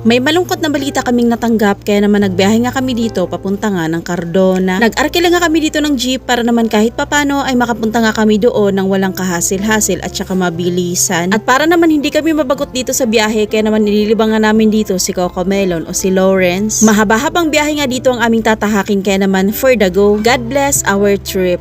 May malungkot na balita kaming natanggap kaya naman nagbiyahe nga kami dito papunta nga ng Cardona. Nag-arkila nga kami dito ng jeep para naman kahit papano ay makapunta nga kami doon ng walang kahasil-hasil at saka mabilisan. At para naman hindi kami mabagot dito sa biyahe kaya naman nililibang nga namin dito si Coco Melon o si Lawrence. Mahaba-habang biyahe nga dito ang aming tatahakin kaya naman for the go. God bless our trip.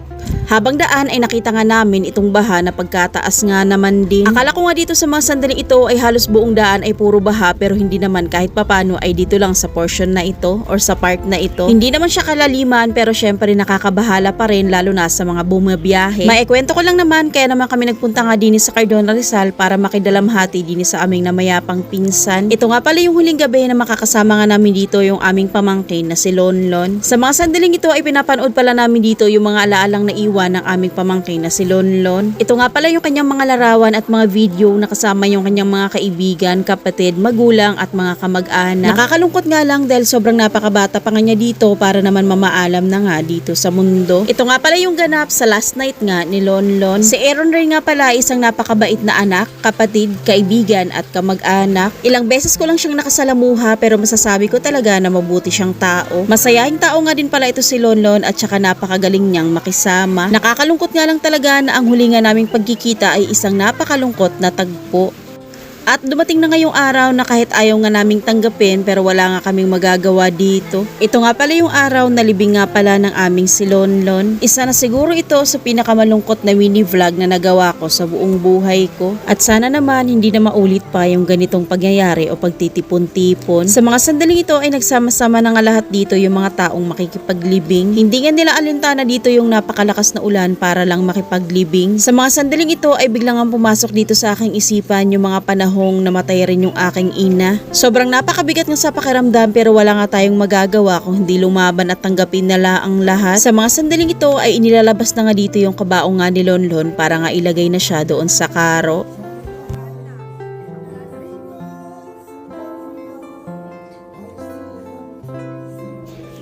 Habang daan ay nakita nga namin itong baha na pagkataas nga naman din. Akala ko nga dito sa mga sandaling ito ay halos buong daan ay puro baha pero hindi naman kahit papano ay dito lang sa portion na ito or sa part na ito. Hindi naman siya kalaliman pero syempre nakakabahala pa rin lalo na sa mga bumabiyahe. Maikwento ko lang naman kaya naman kami nagpunta nga din sa Cardona Rizal para makidalamhati din sa aming namayapang pinsan. Ito nga pala yung huling gabi na makakasama nga namin dito yung aming pamangkin na si Lonlon. Sa mga sandaling ito ay pinapanood pala namin dito yung mga alaalang naiwan ng aming pamangkin na si Lonlon. Ito nga pala yung kanyang mga larawan at mga video na kasama yung kanyang mga kaibigan, kapatid, magulang at mga kamag-anak. Nakakalungkot nga lang dahil sobrang napakabata pa nga niya dito para naman mamaalam na nga dito sa mundo. Ito nga pala yung ganap sa last night nga ni Lonlon. Si Aaron Ray nga pala isang napakabait na anak, kapatid, kaibigan at kamag-anak. Ilang beses ko lang siyang nakasalamuha pero masasabi ko talaga na mabuti siyang tao. Masayahing tao nga din pala ito si Lonlon at saka napakagaling niyang makisama. Nakakalungkot nga lang talaga na ang huli nga naming pagkikita ay isang napakalungkot na tagpo. At dumating na ngayong araw na kahit ayaw nga naming tanggapin pero wala nga kaming magagawa dito. Ito nga pala yung araw na libing nga pala ng aming si Lonlon. Isa na siguro ito sa pinakamalungkot na mini vlog na nagawa ko sa buong buhay ko. At sana naman hindi na maulit pa yung ganitong pagyayari o pagtitipon-tipon. Sa mga sandaling ito ay nagsama-sama na nga lahat dito yung mga taong makikipaglibing. Hindi nga nila alintana dito yung napakalakas na ulan para lang makipaglibing. Sa mga sandaling ito ay biglang ang pumasok dito sa aking isipan yung mga panahong namatay rin yung aking ina. Sobrang napakabigat nga sa pakiramdam pero wala nga tayong magagawa kung hindi lumaban at tanggapin nila ang lahat. Sa mga sandaling ito ay inilalabas na nga dito yung kabaong nga ni Lonlon para nga ilagay na siya doon sa karo.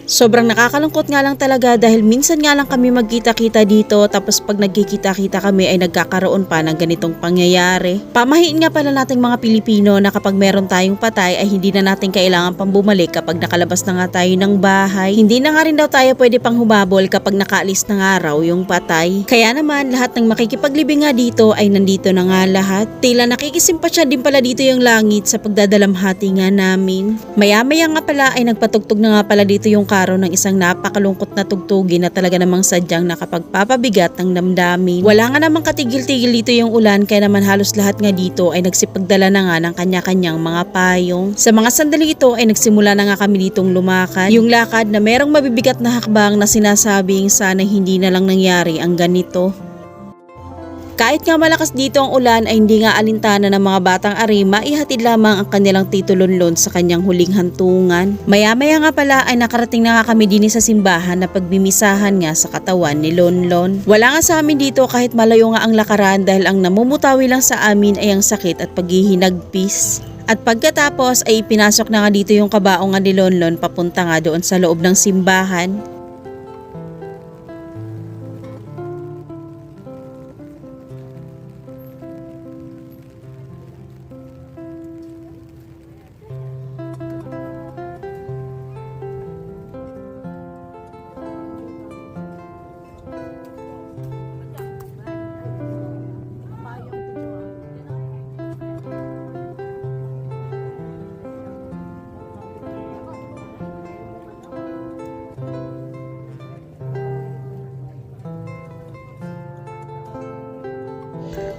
Sobrang nakakalungkot nga lang talaga dahil minsan nga lang kami magkita-kita dito tapos pag nagkikita-kita kami ay nagkakaroon pa ng ganitong pangyayari. Pamahiin nga pala nating mga Pilipino na kapag meron tayong patay ay hindi na natin kailangan pang bumalik kapag nakalabas na nga tayo ng bahay. Hindi na nga rin daw tayo pwede pang humabol kapag nakaalis na nga raw yung patay. Kaya naman lahat ng makikipaglibing nga dito ay nandito na nga lahat. Tila nakikisimpatya din pala dito yung langit sa pagdadalamhati nga namin. Maya-maya nga pala ay nagpatugtog na nga pala dito yung karo ng isang napakalungkot na tugtugin na talaga namang sadyang nakapagpapabigat ng damdamin. Wala nga namang katigil-tigil dito yung ulan kaya naman halos lahat nga dito ay nagsipagdala na nga ng kanya-kanyang mga payong. Sa mga sandali ito ay nagsimula na nga kami ditong lumakad. Yung lakad na merong mabibigat na hakbang na sinasabing sana hindi na lang nangyari ang ganito. Kahit nga malakas dito ang ulan ay hindi nga alintana ng mga batang ari maihatid lamang ang kanilang titulunlon sa kanyang huling hantungan. Maya-maya nga pala ay nakarating na nga kami din sa simbahan na pagbimisahan nga sa katawan ni Lonlon. Wala nga sa amin dito kahit malayo nga ang lakaran dahil ang namumutawi lang sa amin ay ang sakit at paghihinagpis. At pagkatapos ay ipinasok na nga dito yung kabaong nga ni Lonlon papunta nga doon sa loob ng simbahan.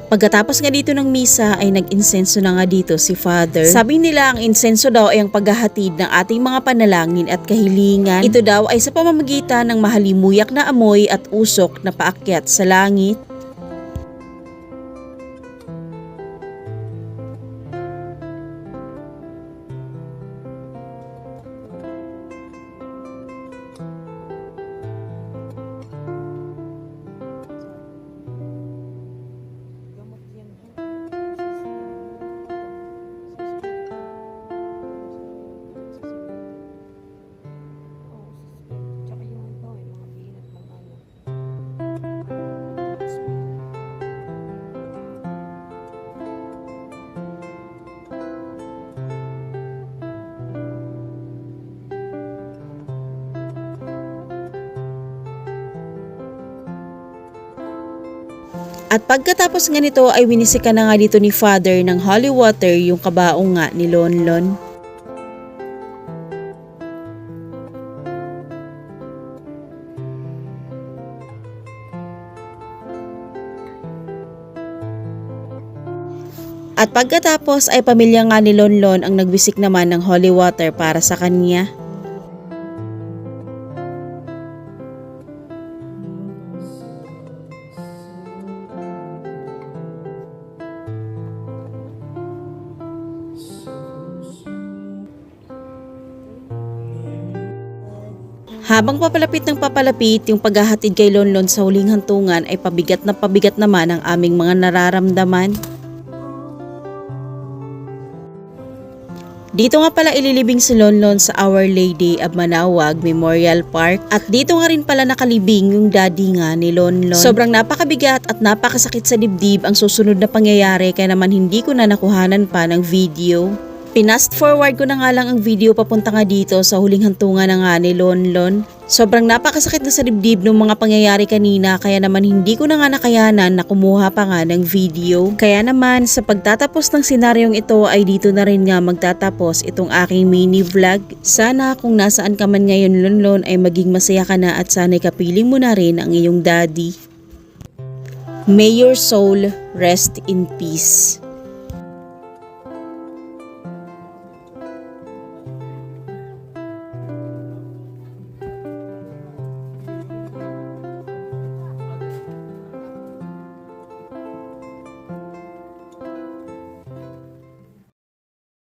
Pagkatapos nga dito ng misa ay nag-insenso na nga dito si Father. Sabi nila ang insenso daw ay ang paghahatid ng ating mga panalangin at kahilingan. Ito daw ay sa pamamagitan ng mahalimuyak na amoy at usok na paakyat sa langit. At pagkatapos nga nito ay winisika na nga dito ni father ng holy water yung kabaong nga ni Lonlon. At pagkatapos ay pamilya nga ni Lonlon ang nagwisik naman ng holy water para sa kanya. Habang papalapit ng papalapit, yung paghahatid kay Lonlon sa huling hantungan ay pabigat na pabigat naman ang aming mga nararamdaman. Dito nga pala ililibing si Lonlon sa Our Lady of Manawag Memorial Park at dito nga rin pala nakalibing yung daddy nga ni Lonlon. Sobrang napakabigat at napakasakit sa dibdib ang susunod na pangyayari kaya naman hindi ko na nakuhanan pa ng video. Pinast forward ko na nga lang ang video papunta nga dito sa huling hantungan na nga ni Lonlon. Sobrang napakasakit na sa dibdib ng mga pangyayari kanina kaya naman hindi ko na nga nakayanan na kumuha pa nga ng video. Kaya naman sa pagtatapos ng senaryong ito ay dito na rin nga magtatapos itong aking mini vlog. Sana kung nasaan ka man ngayon Lonlon ay maging masaya ka na at sana'y kapiling mo na rin ang iyong daddy. May your soul rest in peace.